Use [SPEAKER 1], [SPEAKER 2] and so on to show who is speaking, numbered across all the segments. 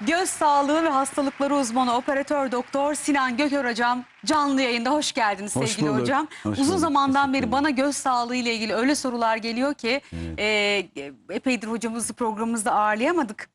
[SPEAKER 1] Göz sağlığı ve hastalıkları uzmanı operatör doktor Sinan Gökör hocam canlı yayında hoş geldiniz
[SPEAKER 2] Hoş
[SPEAKER 1] sevgili
[SPEAKER 2] bulduk.
[SPEAKER 1] hocam.
[SPEAKER 2] Hoş
[SPEAKER 1] Uzun
[SPEAKER 2] bulduk.
[SPEAKER 1] zamandan beri bana göz sağlığı ile ilgili öyle sorular geliyor ki e, epeydir hocamızı programımızda ağırlayamadık.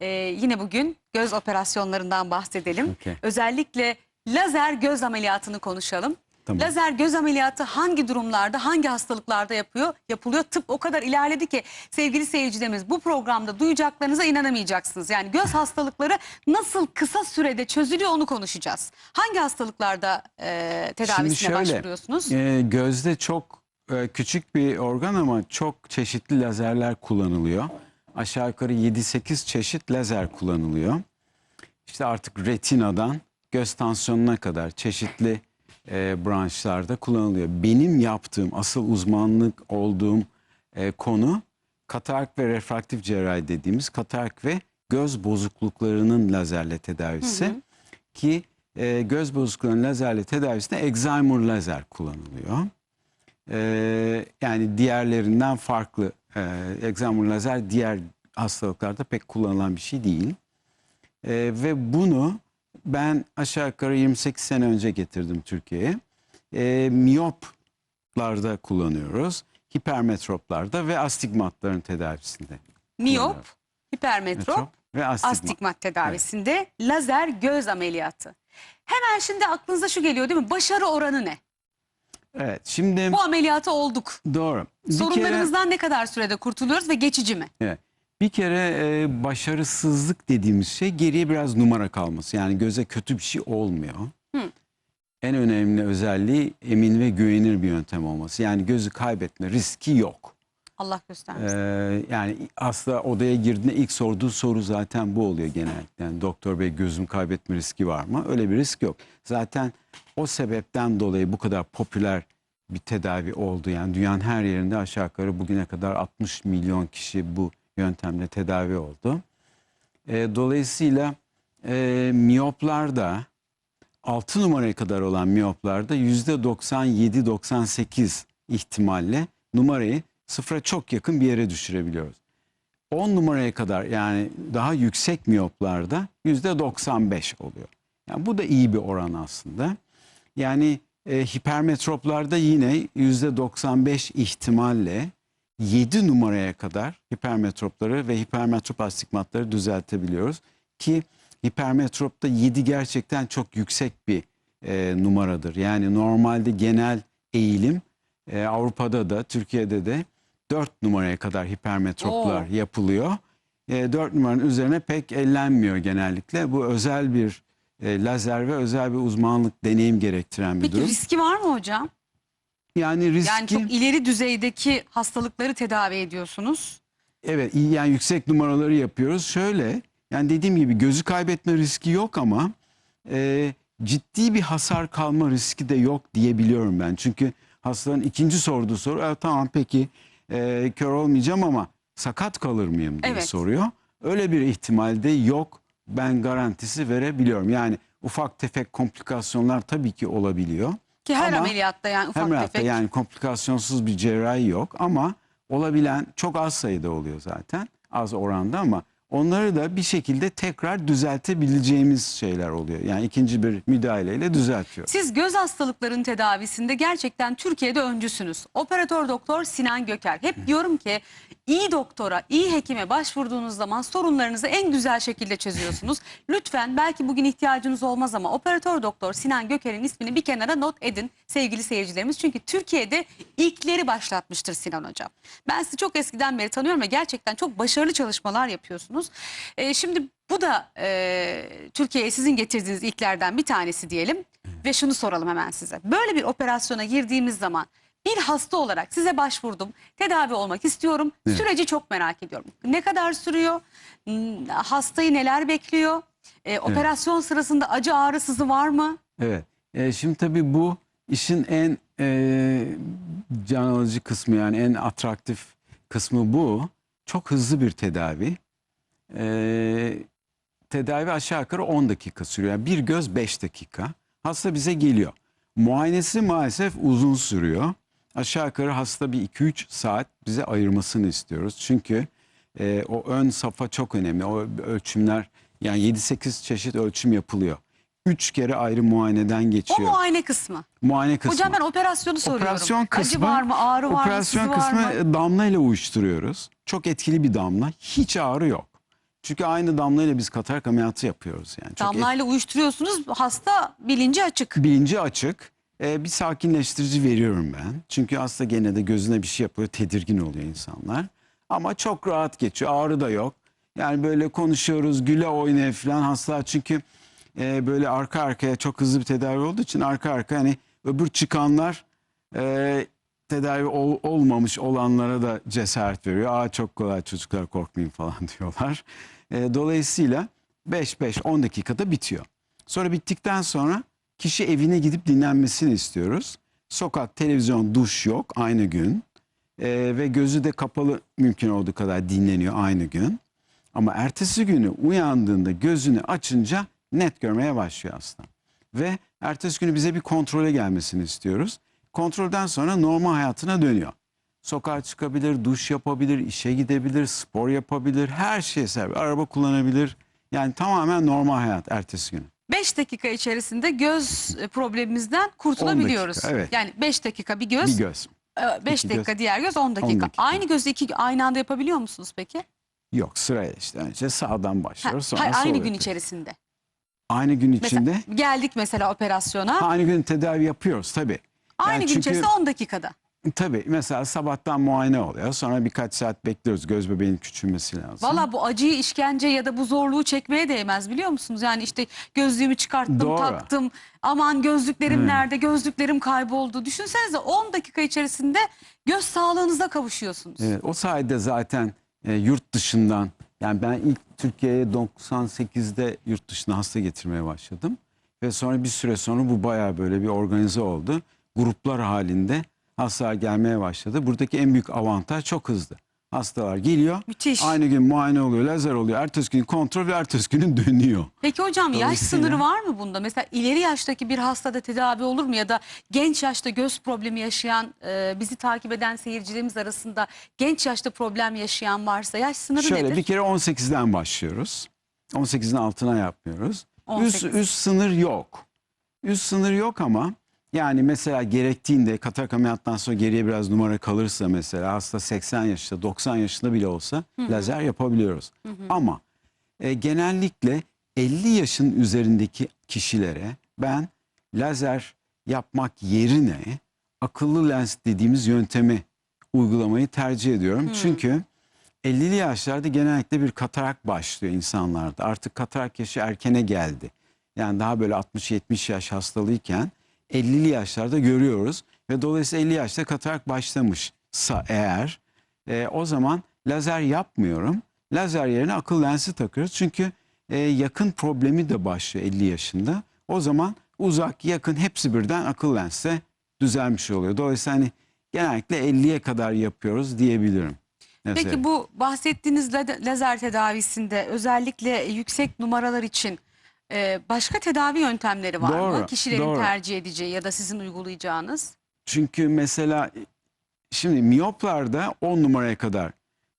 [SPEAKER 1] E, yine bugün göz operasyonlarından bahsedelim.
[SPEAKER 2] Okey.
[SPEAKER 1] Özellikle lazer göz ameliyatını konuşalım.
[SPEAKER 2] Tamam.
[SPEAKER 1] Lazer göz ameliyatı hangi durumlarda, hangi hastalıklarda yapıyor? Yapılıyor. Tıp o kadar ilerledi ki sevgili seyircilerimiz bu programda duyacaklarınıza inanamayacaksınız. Yani göz hastalıkları nasıl kısa sürede çözülüyor onu konuşacağız. Hangi hastalıklarda e, tedavisine başvuruyorsunuz?
[SPEAKER 2] e, gözde çok e, küçük bir organ ama çok çeşitli lazerler kullanılıyor. Aşağı yukarı 7-8 çeşit lazer kullanılıyor. İşte artık retinadan göz tansiyonuna kadar çeşitli e, branşlarda kullanılıyor. Benim yaptığım asıl uzmanlık olduğum e, konu katarak ve refraktif cerrahi dediğimiz katarak ve göz bozukluklarının lazerle tedavisi. Ki e, göz bozukluklarının lazerle tedavisinde Excimer lazer kullanılıyor. E, yani diğerlerinden farklı. E, Excimer lazer diğer hastalıklarda pek kullanılan bir şey değil. E, ve bunu ben aşağı yukarı 28 sene önce getirdim Türkiye'ye. E, miyoplarda kullanıyoruz. Hipermetroplarda ve astigmatların tedavisinde.
[SPEAKER 1] Miyop, hipermetrop,
[SPEAKER 2] Metrop ve astigmat.
[SPEAKER 1] astigmat tedavisinde lazer göz ameliyatı. Hemen şimdi aklınıza şu geliyor değil mi? Başarı oranı ne?
[SPEAKER 2] Evet şimdi
[SPEAKER 1] Bu ameliyatı olduk.
[SPEAKER 2] doğru. Bir kere-
[SPEAKER 1] Sorunlarımızdan ne kadar sürede kurtuluyoruz ve geçici mi?
[SPEAKER 2] Evet. Bir kere e, başarısızlık dediğimiz şey geriye biraz numara kalması. Yani göze kötü bir şey olmuyor.
[SPEAKER 1] Hı.
[SPEAKER 2] En önemli özelliği emin ve güvenilir bir yöntem olması. Yani gözü kaybetme riski yok.
[SPEAKER 1] Allah
[SPEAKER 2] Ee,
[SPEAKER 1] göstermesin.
[SPEAKER 2] yani aslında odaya girdiğinde ilk sorduğu soru zaten bu oluyor genellikle. Yani doktor bey gözüm kaybetme riski var mı? Öyle bir risk yok. Zaten o sebepten dolayı bu kadar popüler bir tedavi oldu. Yani dünyanın her yerinde aşağı yukarı bugüne kadar 60 milyon kişi bu yöntemle tedavi oldu. Ee, dolayısıyla e, miyoplarda 6 numaraya kadar olan miyoplarda %97-98 ihtimalle numarayı sıfıra çok yakın bir yere düşürebiliyoruz. 10 numaraya kadar yani daha yüksek miyoplarda %95 oluyor. Yani bu da iyi bir oran aslında. Yani e, hipermetroplarda yine %95 ihtimalle 7 numaraya kadar hipermetropları ve hipermetrop astigmatları düzeltebiliyoruz. Ki hipermetropta 7 gerçekten çok yüksek bir e, numaradır. Yani normalde genel eğilim e, Avrupa'da da Türkiye'de de 4 numaraya kadar hipermetroplar
[SPEAKER 1] Oo.
[SPEAKER 2] yapılıyor. E, 4 numaranın üzerine pek ellenmiyor genellikle. Bu özel bir e, lazer ve özel bir uzmanlık deneyim gerektiren bir
[SPEAKER 1] Peki
[SPEAKER 2] durum.
[SPEAKER 1] riski var mı hocam?
[SPEAKER 2] Yani riski
[SPEAKER 1] Yani çok ileri düzeydeki hastalıkları tedavi ediyorsunuz.
[SPEAKER 2] Evet yani yüksek numaraları yapıyoruz. Şöyle yani dediğim gibi gözü kaybetme riski yok ama e, ciddi bir hasar kalma riski de yok diyebiliyorum ben. Çünkü hastanın ikinci sorduğu soru "E, tamam peki e, kör olmayacağım ama sakat kalır mıyım diye
[SPEAKER 1] Evet.
[SPEAKER 2] soruyor. Öyle bir ihtimalde yok ben garantisi verebiliyorum. Yani ufak tefek komplikasyonlar tabii ki olabiliyor.
[SPEAKER 1] Ki her
[SPEAKER 2] Ama
[SPEAKER 1] ameliyatta yani ufak
[SPEAKER 2] hayatta
[SPEAKER 1] tefek.
[SPEAKER 2] yani komplikasyonsuz bir cerrahi yok ama olabilen çok az sayıda oluyor zaten. Az oranda ama onları da bir şekilde tekrar düzeltebileceğimiz şeyler oluyor. Yani ikinci bir müdahaleyle düzeltiyor.
[SPEAKER 1] Siz göz hastalıklarının tedavisinde gerçekten Türkiye'de öncüsünüz. Operatör doktor Sinan Göker. Hep diyorum ki iyi doktora, iyi hekime başvurduğunuz zaman sorunlarınızı en güzel şekilde çözüyorsunuz. Lütfen belki bugün ihtiyacınız olmaz ama operatör doktor Sinan Göker'in ismini bir kenara not edin sevgili seyircilerimiz. Çünkü Türkiye'de ilkleri başlatmıştır Sinan Hocam. Ben sizi çok eskiden beri tanıyorum ve gerçekten çok başarılı çalışmalar yapıyorsunuz. Ee, şimdi bu da e, Türkiye'ye sizin getirdiğiniz ilklerden bir tanesi diyelim. Ve şunu soralım hemen size. Böyle bir operasyona girdiğimiz zaman bir hasta olarak size başvurdum. Tedavi olmak istiyorum.
[SPEAKER 2] Evet.
[SPEAKER 1] Süreci çok merak ediyorum. Ne kadar sürüyor? Hmm, Hastayı neler bekliyor? Ee, operasyon sırasında acı ağrı sızı var mı?
[SPEAKER 2] Evet. E, şimdi tabii bu işin en e, can alıcı kısmı yani en atraktif kısmı bu. Çok hızlı bir tedavi. E, tedavi aşağı yukarı 10 dakika sürüyor. Yani bir göz 5 dakika. Hasta bize geliyor. Muayenesi maalesef uzun sürüyor. Aşağı yukarı hasta bir 2-3 saat bize ayırmasını istiyoruz. Çünkü e, o ön safa çok önemli. O ölçümler Yani 7-8 çeşit ölçüm yapılıyor. 3 kere ayrı muayeneden
[SPEAKER 1] O
[SPEAKER 2] geçiyor.
[SPEAKER 1] muayene kısmı.
[SPEAKER 2] Muayene kısmı.
[SPEAKER 1] Hocam ben operasyonu soruyorum.
[SPEAKER 2] Operasyon kısmı,
[SPEAKER 1] Acı var mı, ağrı var mı,
[SPEAKER 2] operasyon kısmı
[SPEAKER 1] var mı?
[SPEAKER 2] damla ile uyuşturuyoruz. Çok etkili bir damla. Hiç ağrı yok. Çünkü aynı damla ile biz katarak ameliyatı yapıyoruz. Yani çok
[SPEAKER 1] Damlayla uyuşturuyorsunuz. Hasta bilinci açık.
[SPEAKER 2] bilinci açık. Ee, bir sakinleştirici veriyorum ben. Çünkü hasta gene de gözüne bir şey yapıyor, tedirgin oluyor insanlar. Ama çok rahat geçiyor, ağrı da yok. Yani böyle konuşuyoruz, güle oynaya falan hastalar çünkü e, böyle arka arkaya çok hızlı bir tedavi olduğu için arka arka hani öbür çıkanlar e, tedavi ol- olmamış olanlara da cesaret veriyor. Aa çok kolay çocuklar korkmayın falan diyorlar. E, dolayısıyla 5-5-10 dakikada bitiyor. Sonra bittikten sonra kişi evine gidip dinlenmesini istiyoruz. Sokak, televizyon, duş yok aynı gün. E, ve gözü de kapalı mümkün olduğu kadar dinleniyor aynı gün. Ama ertesi günü uyandığında gözünü açınca net görmeye başlıyor hasta. Ve ertesi günü bize bir kontrole gelmesini istiyoruz. Kontrolden sonra normal hayatına dönüyor. Sokağa çıkabilir, duş yapabilir, işe gidebilir, spor yapabilir, her şeye serbest. Araba kullanabilir. Yani tamamen normal hayat ertesi günü.
[SPEAKER 1] 5 dakika içerisinde göz e, problemimizden kurtulabiliyoruz.
[SPEAKER 2] dakika, evet.
[SPEAKER 1] Yani 5 dakika bir göz,
[SPEAKER 2] Bir göz.
[SPEAKER 1] 5
[SPEAKER 2] iki
[SPEAKER 1] dakika
[SPEAKER 2] göz.
[SPEAKER 1] diğer göz 10 dakika.
[SPEAKER 2] dakika.
[SPEAKER 1] Aynı gözü iki aynı anda yapabiliyor musunuz peki?
[SPEAKER 2] Yok sıraya işte. Önce sağdan
[SPEAKER 1] Ha,
[SPEAKER 2] başlıyoruz sonra
[SPEAKER 1] hayır, aynı gün
[SPEAKER 2] yapıyoruz.
[SPEAKER 1] içerisinde.
[SPEAKER 2] Aynı gün
[SPEAKER 1] Mesela
[SPEAKER 2] içinde.
[SPEAKER 1] geldik mesela operasyona.
[SPEAKER 2] Aynı gün tedavi yapıyoruz tabii.
[SPEAKER 1] Aynı gün
[SPEAKER 2] çünkü-
[SPEAKER 1] içerisinde 10 dakikada.
[SPEAKER 2] Tabii mesela sabahtan muayene oluyor. Sonra birkaç saat bekliyoruz. Göz bebeğin küçülmesi lazım.
[SPEAKER 1] Valla bu acıyı, işkence ya da bu zorluğu çekmeye değmez biliyor musunuz? Yani işte gözlüğümü çıkarttım,
[SPEAKER 2] Doğru.
[SPEAKER 1] taktım. Aman gözlüklerim
[SPEAKER 2] Evet.
[SPEAKER 1] nerede? Gözlüklerim kayboldu. Düşünsenize 10 dakika içerisinde göz sağlığınıza kavuşuyorsunuz.
[SPEAKER 2] Evet, o sayede zaten e, yurt dışından yani ben ilk Türkiye'ye 98'de yurt dışına hasta getirmeye başladım. Ve sonra bir süre sonra bu bayağı böyle bir organize oldu. Gruplar halinde hastalar gelmeye başladı. Buradaki en büyük avantaj çok hızlı. Hastalar geliyor.
[SPEAKER 1] Müthiş.
[SPEAKER 2] Aynı gün muayene oluyor, lazer oluyor. Ertesi gün kontrol ve ertesi günü dönüyor.
[SPEAKER 1] Peki hocam yaş sınırı var mı bunda? Mesela ileri yaştaki bir hastada tedavi olur mu? Ya da genç yaşta göz problemi yaşayan, e, bizi takip eden seyircilerimiz arasında genç yaşta problem yaşayan varsa yaş sınırı
[SPEAKER 2] Şöyle
[SPEAKER 1] nedir?
[SPEAKER 2] bir kere 18'den başlıyoruz. 18'in altına yapmıyoruz. Üst,
[SPEAKER 1] 18.
[SPEAKER 2] üst sınır yok. Üst sınır yok ama yani mesela gerektiğinde katarak ameliyattan sonra geriye biraz numara kalırsa mesela hasta 80 yaşında 90 yaşında bile olsa lazer yapabiliyoruz. Ama e, genellikle 50 yaşın üzerindeki kişilere ben lazer yapmak yerine akıllı lens dediğimiz yöntemi uygulamayı tercih ediyorum. Çünkü 50'li yaşlarda genellikle bir katarak başlıyor insanlarda. Artık katarak yaşı erkene geldi. Yani daha böyle 60-70 yaş hastalığıyken 50'li yaşlarda görüyoruz. Ve dolayısıyla 50 yaşta katarak başlamışsa eğer e, o zaman lazer yapmıyorum. Lazer yerine akıl lensi takıyoruz. Çünkü e, yakın problemi de başlıyor 50 yaşında. O zaman uzak yakın hepsi birden akıl lense düzelmiş oluyor. Dolayısıyla hani genellikle 50'ye kadar yapıyoruz diyebilirim. Mesela.
[SPEAKER 1] Peki bu bahsettiğiniz la- lazer tedavisinde özellikle yüksek numaralar için e, başka tedavi yöntemleri var mı?
[SPEAKER 2] Doğru,
[SPEAKER 1] Kişilerin
[SPEAKER 2] doğru.
[SPEAKER 1] tercih edeceği ya da sizin uygulayacağınız?
[SPEAKER 2] Çünkü mesela şimdi miyoplarda 10 numaraya kadar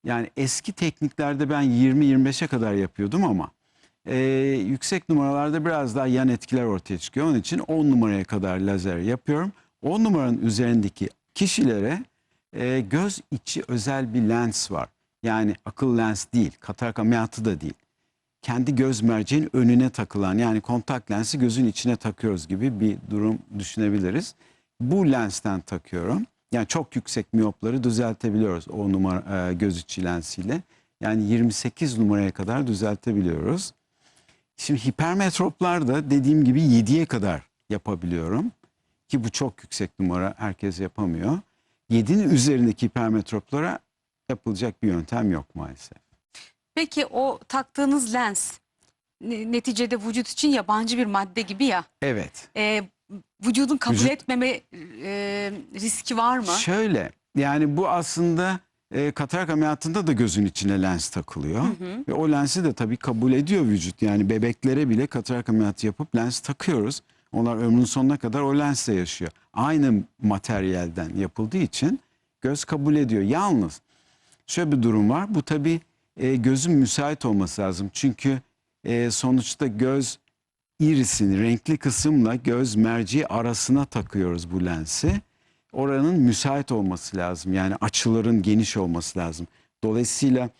[SPEAKER 2] yani eski tekniklerde ben 20-25'e kadar yapıyordum ama e, yüksek numaralarda biraz daha yan etkiler ortaya çıkıyor. Onun için 10 numaraya kadar lazer yapıyorum. 10 numaranın üzerindeki kişilere e, göz içi özel bir lens var. Yani akıl lens değil, katarak ameliyatı da değil. Kendi göz merceğin önüne takılan yani kontak lensi gözün içine takıyoruz gibi bir durum düşünebiliriz. Bu lensten takıyorum. Yani çok yüksek miyopları düzeltebiliyoruz o numara e, göz içi lensiyle. Yani 28 numaraya kadar düzeltebiliyoruz. Şimdi hipermetroplar da dediğim gibi 7'ye kadar yapabiliyorum. Ki bu çok yüksek numara herkes yapamıyor. 7'nin üzerindeki hipermetroplara yapılacak bir yöntem yok maalesef.
[SPEAKER 1] Peki o taktığınız lens ne- neticede vücut için yabancı bir madde gibi ya.
[SPEAKER 2] Evet.
[SPEAKER 1] E, vücudun kabul
[SPEAKER 2] Vücut-
[SPEAKER 1] etmeme e, riski var mı?
[SPEAKER 2] Şöyle yani bu aslında e, katarak ameliyatında da gözün içine lens takılıyor. Ve o lensi de tabii kabul ediyor vücut. Yani bebeklere bile katarak ameliyatı yapıp lens takıyoruz. Onlar ömrünün sonuna kadar o lensle yaşıyor. Aynı materyalden yapıldığı için göz kabul ediyor. Yalnız şöyle bir durum var. Bu tabii e, gözün müsait olması lazım. Çünkü e, sonuçta göz irisini renkli kısımla göz merceği arasına takıyoruz bu lensi. Oranın müsait olması lazım. Yani açıların geniş olması lazım. Dolayısıyla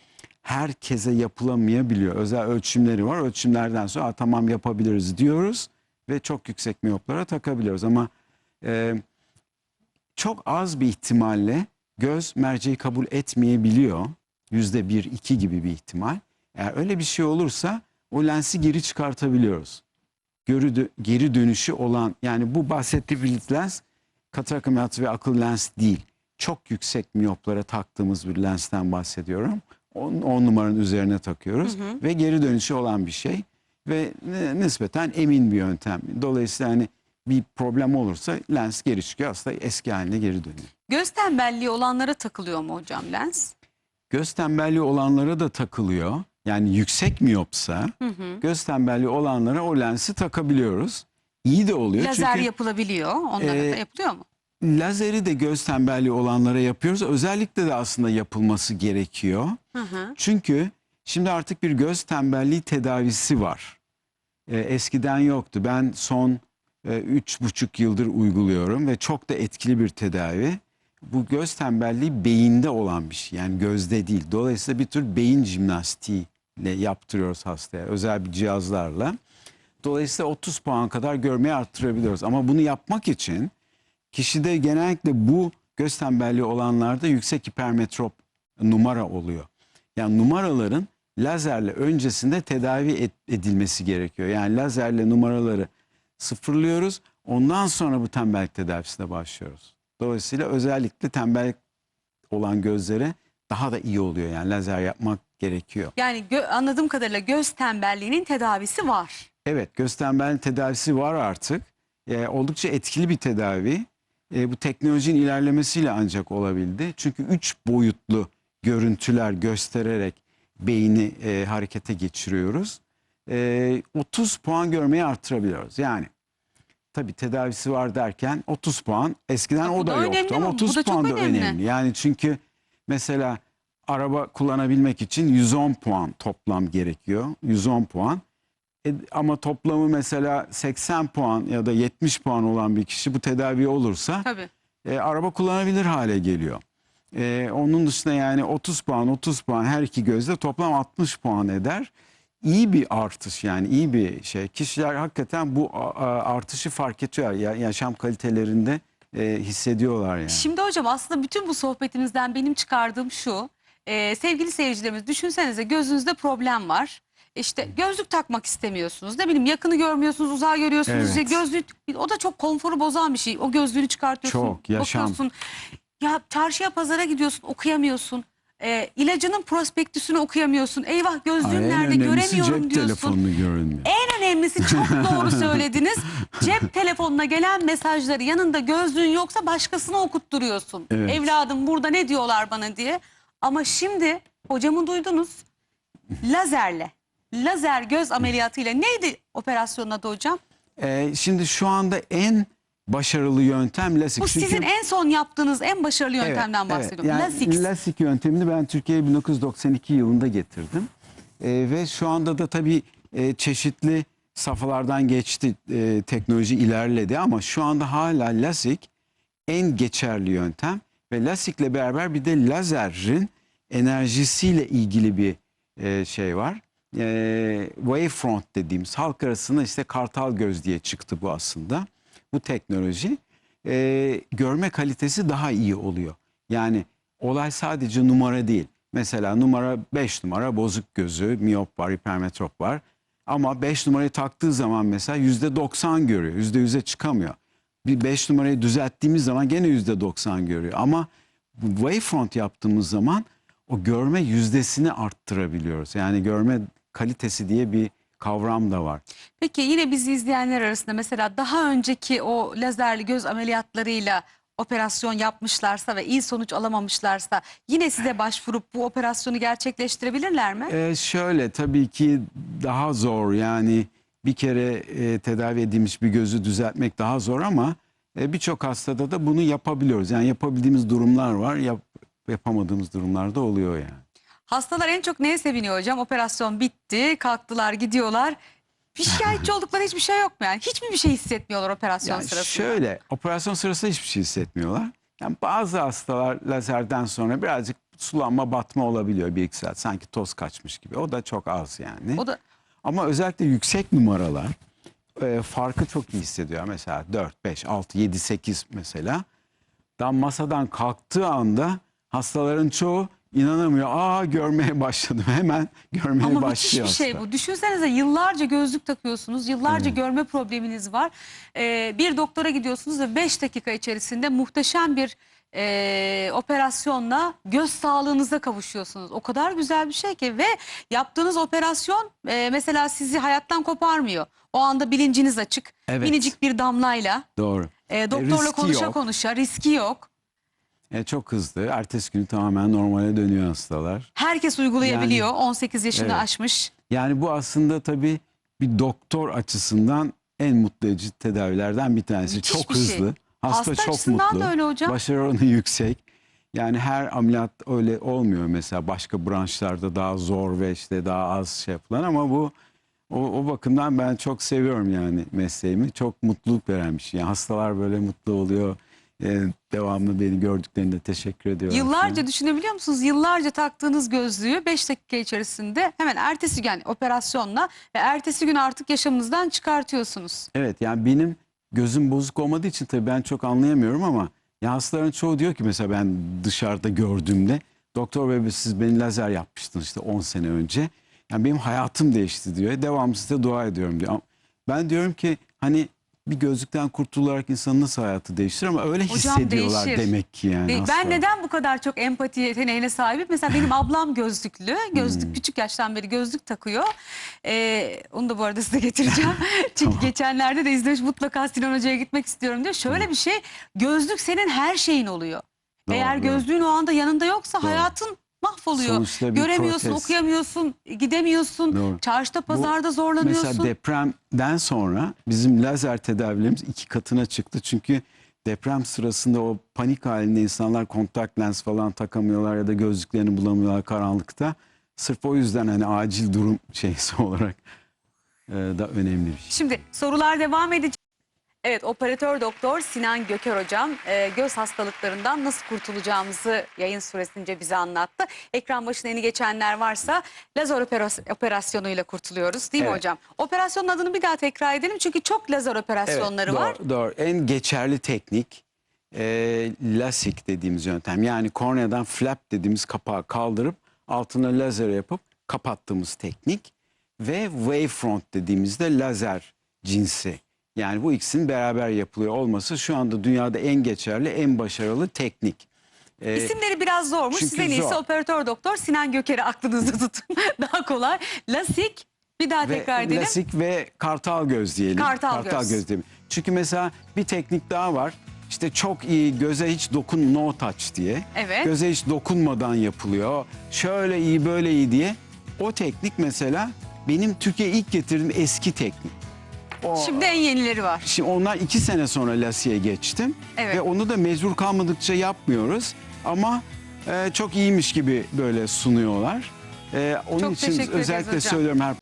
[SPEAKER 2] herkese yapılamayabiliyor. Özel ölçümleri var. Ölçümlerden sonra "Aa, tamam yapabiliriz diyoruz ve çok yüksek miyoplara takabiliyoruz. Ama e, çok az bir ihtimalle göz merceği kabul etmeyebiliyor. Yüzde bir, iki gibi bir ihtimal. Eğer öyle bir şey olursa o lensi geri çıkartabiliyoruz. Geri, dö- geri dönüşü olan yani bu bahsettiğimiz lens katarak ameliyatı ve akıl lens değil. Çok yüksek miyoplara taktığımız bir lensten bahsediyorum. 10 numaranın üzerine takıyoruz ve geri dönüşü olan bir şey ve nispeten emin bir yöntem. Dolayısıyla hani bir problem olursa lens geri çıkıyor aslında eski haline geri dönüyor.
[SPEAKER 1] Göz tembelliği olanlara takılıyor mu hocam lens?
[SPEAKER 2] Göz tembelliği olanlara da takılıyor. Yani yüksek miyopsa
[SPEAKER 1] Hı hı.
[SPEAKER 2] göz tembelliği olanlara o lensi takabiliyoruz. İyi de oluyor
[SPEAKER 1] Lazer
[SPEAKER 2] çünkü
[SPEAKER 1] yapılabiliyor. Onlara da
[SPEAKER 2] Ee,
[SPEAKER 1] yapılıyor mu?
[SPEAKER 2] lazeri de göz tembelliği olanlara yapıyoruz. Özellikle de aslında yapılması gerekiyor.
[SPEAKER 1] Hı hı.
[SPEAKER 2] Çünkü şimdi artık bir göz tembelliği tedavisi var. Ee, eskiden yoktu. Ben son e, üç buçuk yıldır uyguluyorum ve çok da etkili bir tedavi. Bu göz tembelliği beyinde olan bir şey. Yani gözde değil. Dolayısıyla bir tür beyin jimnastiği ile yaptırıyoruz hastaya. Özel bir cihazlarla. Dolayısıyla 30 puan kadar görmeyi arttırabiliyoruz. Ama bunu yapmak için kişide genellikle bu göz tembelliği olanlarda yüksek hipermetrop numara oluyor. Yani numaraların lazerle öncesinde tedavi edilmesi gerekiyor. Yani lazerle numaraları sıfırlıyoruz. Ondan sonra bu tembellik tedavisine başlıyoruz. Dolayısıyla özellikle tembellik olan gözlere daha da iyi oluyor. Yani lazer yapmak gerekiyor.
[SPEAKER 1] Yani gö- anladığım kadarıyla göz tembelliğinin tedavisi var.
[SPEAKER 2] Evet göz tembelliği tedavisi var artık. Ee, oldukça etkili bir tedavi. Ee, bu teknolojinin ilerlemesiyle ancak olabildi. Çünkü üç boyutlu görüntüler göstererek beyni e, harekete geçiriyoruz. Ee, 30 puan görmeyi arttırabiliyoruz. Yani tabii tedavisi var derken 30 puan eskiden
[SPEAKER 1] Bu
[SPEAKER 2] o
[SPEAKER 1] da
[SPEAKER 2] da yoktu ama
[SPEAKER 1] ama bu
[SPEAKER 2] 30
[SPEAKER 1] da
[SPEAKER 2] puan da
[SPEAKER 1] önemli.
[SPEAKER 2] önemli. Yani çünkü mesela araba kullanabilmek için 110 puan toplam gerekiyor. 110 puan. E, ama toplamı mesela 80 puan ya da 70 puan olan bir kişi bu tedavi olursa
[SPEAKER 1] Tabii.
[SPEAKER 2] e, araba kullanabilir hale geliyor. E, onun dışında yani 30 puan 30 puan her iki gözde toplam 60 puan eder. İyi bir artış yani iyi bir şey. Kişiler hakikaten bu artışı fark ediyor. Ya, yaşam kalitelerinde e, hissediyorlar yani.
[SPEAKER 1] Şimdi hocam aslında bütün bu sohbetimizden benim çıkardığım şu. e, sevgili seyircilerimiz düşünsenize gözünüzde problem var. İşte gözlük takmak istemiyorsunuz. Ne bileyim yakını görmüyorsunuz, uzağı görüyorsunuz.
[SPEAKER 2] Evet.
[SPEAKER 1] İşte gözlük o da çok konforu bozan bir şey. O gözlüğünü çıkartıyorsun.
[SPEAKER 2] Çok, yaşam.
[SPEAKER 1] Bakıyorsun. Ya çarşıya pazara gidiyorsun, okuyamıyorsun. E, ilacının prospektüsünü okuyamıyorsun. Eyvah gözlüğüm
[SPEAKER 2] Ay, en
[SPEAKER 1] nerede
[SPEAKER 2] önemlisi
[SPEAKER 1] göremiyorum
[SPEAKER 2] cep
[SPEAKER 1] diyorsun.
[SPEAKER 2] telefonunu görünmüyor.
[SPEAKER 1] En önemlisi çok doğru söylediniz. Cep telefonuna gelen mesajları yanında gözlüğün yoksa başkasına okutturuyorsun.
[SPEAKER 2] Evet.
[SPEAKER 1] Evladım burada ne diyorlar bana diye. Ama şimdi hocamı duydunuz. Lazerle, lazer göz ameliyatıyla neydi operasyonun adı hocam?
[SPEAKER 2] E, şimdi şu anda en başarılı yöntem lasik.
[SPEAKER 1] Bu
[SPEAKER 2] Çünkü-
[SPEAKER 1] sizin en son yaptığınız en başarılı yöntemden
[SPEAKER 2] Evet,
[SPEAKER 1] bahsediyorum.
[SPEAKER 2] Yani
[SPEAKER 1] Lasix.
[SPEAKER 2] lasik yöntemini ben Türkiye'ye 1992 yılında getirdim. Ee, ve şu anda da tabii e, çeşitli safhalardan geçti. e, teknoloji ilerledi ama şu anda hala lasik en geçerli yöntem. Ve lasikle beraber bir de lazerin enerjisiyle ilgili bir e, şey var. E, wavefront dediğimiz halk arasında işte kartal göz diye çıktı bu aslında. Bu teknoloji e, görme kalitesi daha iyi oluyor. Yani olay sadece numara değil. Mesela numara 5 numara bozuk gözü, miyop var, hipermetrop var. Ama 5 numarayı taktığı zaman mesela %90 görüyor. %100'e çıkamıyor. Bir 5 numarayı düzelttiğimiz zaman gene %90 görüyor. Ama wavefront yaptığımız zaman o görme yüzdesini arttırabiliyoruz. Yani görme kalitesi diye bir kavram da var.
[SPEAKER 1] Peki yine bizi izleyenler arasında mesela daha önceki o lazerli göz ameliyatlarıyla operasyon yapmışlarsa ve iyi sonuç alamamışlarsa yine size başvurup bu operasyonu gerçekleştirebilirler mi?
[SPEAKER 2] Ee, şöyle tabii ki daha zor yani bir kere e, tedavi edilmiş bir gözü düzeltmek daha zor ama e, birçok hastada da bunu yapabiliyoruz. Yani yapabildiğimiz durumlar var, yap, yapamadığımız durumlar da oluyor yani.
[SPEAKER 1] Hastalar en çok neye seviniyor hocam? Operasyon bitti, kalktılar, gidiyorlar. Bir şikayetçi oldukları hiçbir şey yok mu yani? Hiç mi bir şey hissetmiyorlar operasyon
[SPEAKER 2] Yani
[SPEAKER 1] sırasında?
[SPEAKER 2] şöyle operasyon sırasında hiçbir şey hissetmiyorlar. Yani bazı hastalar lazerden sonra birazcık sulanma batma olabiliyor bir iki saat. Sanki toz kaçmış gibi. O da çok az yani.
[SPEAKER 1] O da
[SPEAKER 2] Ama özellikle yüksek numaralar e, farkı çok iyi hissediyor. Mesela 4, 5, 6, 7, 8 mesela. Tam masadan kalktığı anda hastaların çoğu inanamıyor. Aa görmeye başladım. Hemen görmeye
[SPEAKER 1] Ama
[SPEAKER 2] başlıyor
[SPEAKER 1] bir şey bu. Düşünsenize yıllarca gözlük takıyorsunuz. Yıllarca görme probleminiz var. Ee, bir doktora gidiyorsunuz ve 5 dakika içerisinde muhteşem bir e, operasyonla göz sağlığınıza kavuşuyorsunuz. O kadar güzel bir şey ki ve yaptığınız operasyon e, mesela sizi hayattan koparmıyor. O anda bilinciniz açık.
[SPEAKER 2] Evet.
[SPEAKER 1] Minicik bir damlayla
[SPEAKER 2] Doğru.
[SPEAKER 1] e, doktorla
[SPEAKER 2] riski
[SPEAKER 1] konuşa
[SPEAKER 2] yok.
[SPEAKER 1] konuşa riski yok.
[SPEAKER 2] E, çok hızlı. Ertesi günü tamamen normale dönüyor hastalar.
[SPEAKER 1] Herkes uygulayabiliyor. 18 yaşını
[SPEAKER 2] Evet.
[SPEAKER 1] aşmış.
[SPEAKER 2] Yani bu aslında tabii bir doktor açısından en mutlu edici tedavilerden bir tanesi.
[SPEAKER 1] Müthiş
[SPEAKER 2] çok
[SPEAKER 1] bir şey.
[SPEAKER 2] hızlı. Hasta,
[SPEAKER 1] Hasta
[SPEAKER 2] çok mutlu.
[SPEAKER 1] da öyle hocam.
[SPEAKER 2] Başarı oranı yüksek. Yani her ameliyat öyle olmuyor mesela başka branşlarda daha zor ve işte daha az şey yapılan ama bu o, o bakımdan ben çok seviyorum yani mesleğimi. Çok mutluluk veren bir şey. Yani hastalar böyle mutlu oluyor. Ee, devamlı beni gördüklerinde teşekkür ediyorlar.
[SPEAKER 1] Yıllarca düşünebiliyor musunuz? Yıllarca taktığınız gözlüğü 5 dakika içerisinde hemen ertesi gün yani operasyonla ve ertesi gün artık yaşamınızdan çıkartıyorsunuz.
[SPEAKER 2] Evet yani benim gözüm bozuk olmadığı için tabii ben çok anlayamıyorum ama ya hastaların çoğu diyor ki mesela ben dışarıda gördüğümde doktor bey siz beni lazer yapmıştınız işte 10 sene önce. Yani benim hayatım değişti diyor. Devamlı size dua ediyorum diyor. Ben diyorum ki hani bir gözlükten kurtularak insanın nasıl hayatı değiştir ama öyle
[SPEAKER 1] Hocam
[SPEAKER 2] hissediyorlar
[SPEAKER 1] değişir.
[SPEAKER 2] demek ki yani.
[SPEAKER 1] Ve
[SPEAKER 2] hastalar.
[SPEAKER 1] ben neden bu kadar çok empati yeteneğine sahibim? Mesela benim ablam gözlüklü. Gözlük
[SPEAKER 2] Hmm.
[SPEAKER 1] küçük yaştan beri gözlük takıyor. Ee, onu da bu arada size getireceğim. Çünkü geçenlerde de izlemiş mutlaka Sinan Hoca'ya gitmek istiyorum diyor. Şöyle bir şey gözlük senin her şeyin oluyor.
[SPEAKER 2] Doğru,
[SPEAKER 1] Eğer
[SPEAKER 2] doğru.
[SPEAKER 1] gözlüğün o anda yanında yoksa hayatın mahvoluyor. Göremiyorsun,
[SPEAKER 2] protez.
[SPEAKER 1] okuyamıyorsun, gidemiyorsun.
[SPEAKER 2] Doğru.
[SPEAKER 1] Çarşıda, pazarda
[SPEAKER 2] Mesela
[SPEAKER 1] zorlanıyorsun.
[SPEAKER 2] depremden sonra bizim lazer tedavilerimiz iki katına çıktı. Çünkü deprem sırasında o panik halinde insanlar kontak lens falan takamıyorlar ya da gözlüklerini bulamıyorlar karanlıkta. Sırf o yüzden hani acil durum şeysi olarak e, da önemli bir şey.
[SPEAKER 1] Şimdi sorular devam edecek. Evet operatör doktor Sinan Göker hocam e, göz hastalıklarından nasıl kurtulacağımızı yayın süresince bize anlattı. Ekran başına yeni geçenler varsa lazer operas- operasyonuyla kurtuluyoruz değil mi
[SPEAKER 2] Evet.
[SPEAKER 1] hocam? Operasyonun adını bir daha tekrar edelim çünkü çok lazer operasyonları
[SPEAKER 2] Evet,
[SPEAKER 1] var.
[SPEAKER 2] Doğru, doğru. En geçerli teknik e, LASIK dediğimiz yöntem. Yani korneadan flap dediğimiz kapağı kaldırıp altına lazer yapıp kapattığımız teknik. Ve wavefront dediğimizde lazer cinsi. Yani bu ikisinin beraber yapılıyor olması şu anda dünyada en geçerli, en başarılı teknik. E,
[SPEAKER 1] İsimleri biraz zormuş.
[SPEAKER 2] çünkü
[SPEAKER 1] Siz en iyisi
[SPEAKER 2] zor.
[SPEAKER 1] operatör doktor Sinan Göker'i aklınızda tutun. daha kolay. Lasik bir daha
[SPEAKER 2] ve
[SPEAKER 1] tekrar edelim.
[SPEAKER 2] lasik ve kartal göz diyelim.
[SPEAKER 1] Kartal göz.
[SPEAKER 2] diyelim. Çünkü mesela bir teknik daha var. İşte çok iyi göze hiç dokun no touch diye.
[SPEAKER 1] Evet.
[SPEAKER 2] Göze hiç dokunmadan yapılıyor. Şöyle iyi böyle iyi diye. O teknik mesela benim Türkiye'ye ilk getirdiğim eski teknik. O,
[SPEAKER 1] Şimdi en yenileri var.
[SPEAKER 2] Şimdi onlar iki sene sonra lasiye geçtim.
[SPEAKER 1] Evet.
[SPEAKER 2] Ve onu da mecbur kalmadıkça yapmıyoruz. Ama e, çok iyiymiş gibi böyle sunuyorlar. E, onun
[SPEAKER 1] Çok
[SPEAKER 2] için
[SPEAKER 1] teşekkür ederiz
[SPEAKER 2] özellikle
[SPEAKER 1] hocam.
[SPEAKER 2] söylüyorum her